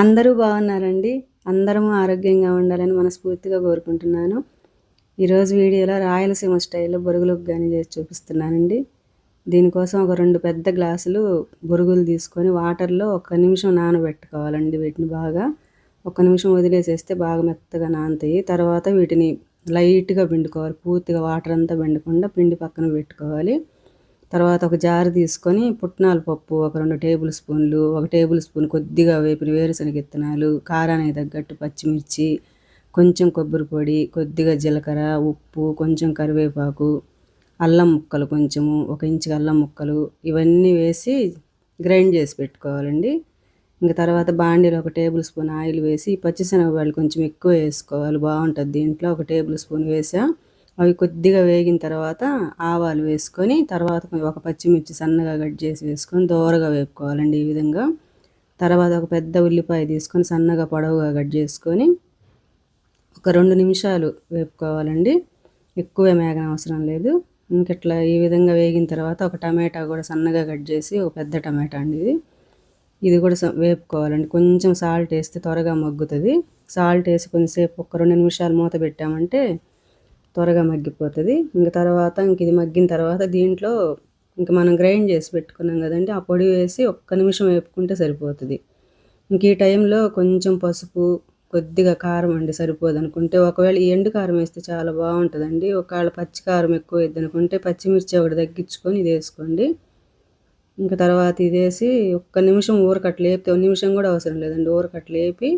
అందరూ బాగున్నారండి. అందరము ఆరోగ్యంగా ఉండాలని మనస్ఫూర్తిగా కోరుకుంటున్నాను. ఈరోజు వీడియోలో రాయలసీమ స్టైల్లో బొరుగులకు కానీ చేసి చూపిస్తున్నానండి. దీనికోసం ఒక రెండు పెద్ద గ్లాసులు బొరుగులు తీసుకొని వాటర్లో ఒక నిమిషం నానబెట్టుకోవాలండి వీటిని బాగా. ఒక నిమిషం వదిలేసేస్తే బాగా మెత్తగా నానుతాయి. తర్వాత వీటిని లైట్గా పిండుకోవాలి. పూర్తిగా వాటర్ అంతా పిండకుండా పిండి పక్కన పెట్టుకోవాలి. తర్వాత ఒక జారు తీసుకొని పుట్నాల పప్పు ఒక రెండు టేబుల్ స్పూన్లు ఒక టేబుల్ స్పూన్ కొద్దిగా వేపిన వేరుశనగ విత్తనాలు కారానికి తగ్గట్టు పచ్చిమిర్చి కొంచెం కొబ్బరి పొడి కొద్దిగా జీలకర్ర ఉప్పు కొంచెం కరివేపాకు అల్లం ముక్కలు కొంచెము ఒక ఇంచు అల్లం ముక్కలు ఇవన్నీ వేసి గ్రైండ్ చేసి పెట్టుకోవాలండి. ఇంకా తర్వాత బాండీలో ఒక టేబుల్ స్పూన్ ఆయిల్ వేసి పచ్చిశనగపాయలు కొంచెం ఎక్కువ వేసుకోవాలి బాగుంటుంది. దీంట్లో ఒక టేబుల్ స్పూన్ వేసా అవి కొద్దిగా వేగిన తర్వాత ఆవాలు వేసుకొని తర్వాత ఒక పచ్చిమిర్చి సన్నగా కట్ చేసి వేసుకొని దోరగా వేపుకోవాలండి ఈ విధంగా. తర్వాత ఒక పెద్ద ఉల్లిపాయ తీసుకొని సన్నగా పొడవుగా కట్ చేసుకొని ఒక రెండు నిమిషాలు వేపుకోవాలండి. ఎక్కువ మేగన అవసరం లేదు. ఇంకట్లా ఈ విధంగా వేగిన తర్వాత ఒక టమాటా కూడా సన్నగా కట్ చేసి ఒక పెద్ద టమాటా అండి ఇది. ఇది కూడా వేపుకోవాలండి. కొంచెం సాల్ట్ వేస్తే త్వరగా మగ్గుతుంది. సాల్ట్ వేసి కొంచెంసేపు ఒక రెండు నిమిషాలు మూత పెట్టామంటే త్వరగా మగ్గిపోతుంది. ఇంక తర్వాత ఇంక ఇది మగ్గిన తర్వాత దీంట్లో ఇంక మనం గ్రైండ్ చేసి పెట్టుకున్నాం కదండి ఆ పొడి వేసి ఒక్క నిమిషం వేపుకుంటే సరిపోతుంది. ఇంక ఈ టైంలో కొంచెం పసుపు కొద్దిగా కారం అండి సరిపోదు అనుకుంటే ఒకవేళ ఈ ఎండు కారం వేస్తే చాలా బాగుంటుందండి. ఒకవేళ పచ్చి కారం ఎక్కువ వేద్ది అనుకుంటే పచ్చిమిర్చి ఒకటి తగ్గించుకొని ఇది వేసుకోండి. ఇంకా తర్వాత ఇది వేసి ఒక్క నిమిషం ఊరకట్లు లేపితే ఒక నిమిషం కూడా అవసరం లేదండి ఊరకట్లు లేపి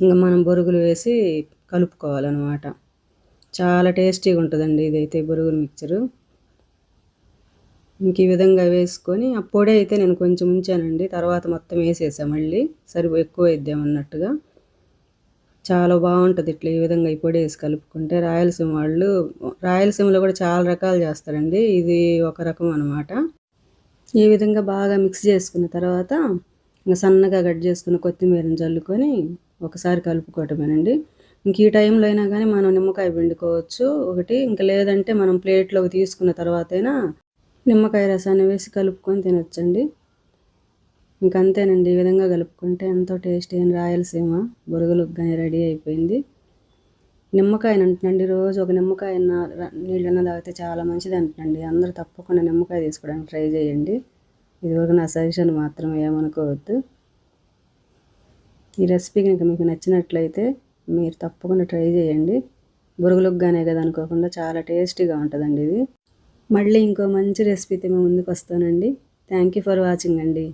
ఇంకా మనం బొరుగులు వేసి కలుపుకోవాలన్నమాట. చాలా టేస్టీగా ఉంటుందండి ఇదైతే బొరుగుల మిక్చరు. ఇంక ఈ విధంగా వేసుకొని ఆ పొడి అయితే నేను కొంచెం ఉంచానండి. తర్వాత మొత్తం వేసేసా మళ్ళీ. సరి ఎక్కువ వేద్దామన్నట్టుగా చాలా బాగుంటుంది ఇట్లా ఈ విధంగా ఈ పొడి వేసి కలుపుకుంటే. రాయలసీమ వాళ్ళు రాయలసీమలో కూడా చాలా రకాలు చేస్తారండి. ఇది ఒక రకం అనమాట ఈ విధంగా బాగా మిక్స్ చేసుకున్న తర్వాత ఇంకా సన్నగా కట్ చేసుకున్న కొత్తిమీరని చల్లుకొని ఒకసారి కలుపుకోవటమేనండి. ఇంక ఈ టైంలో అయినా కానీ మనం నిమ్మకాయ పిండుకోవచ్చు. ఒకటి ఇంకా లేదంటే మనం ప్లేట్లోకి తీసుకున్న తర్వాత అయినా నిమ్మకాయ రసాన్ని వేసి కలుపుకొని తినొచ్చండి. ఇంకంతేనండి ఈ విధంగా కలుపుకుంటే ఎంతో టేస్టీ అయిన రాయలసీమ బొరుగులకు కానీ రెడీ అయిపోయింది. నిమ్మకాయని అంటునండి రోజు ఒక నిమ్మకాయ నీళ్ళన్న తాగితే చాలా మంచిది అంటునండి అందరూ తప్పకుండా నిమ్మకాయ తీసుకోవడానికి ట్రై చేయండి. ఇదివరకు నా సజెషన్ మాత్రం ఏమనుకోవద్దు. ఈ రెసిపీ కనుక మీకు నచ్చినట్లయితే మీరు తప్పకుండా ట్రై చేయండి. బురుగులుగ్గానే కదా అనుకోకుండా చాలా టేస్టీగా ఉంటుందండి ఇది. మళ్ళీ ఇంకో మంచి రెసిపీతో మేము ముందుకు వస్తానండి. థ్యాంక్ యూ ఫర్ వాచింగ్ అండి.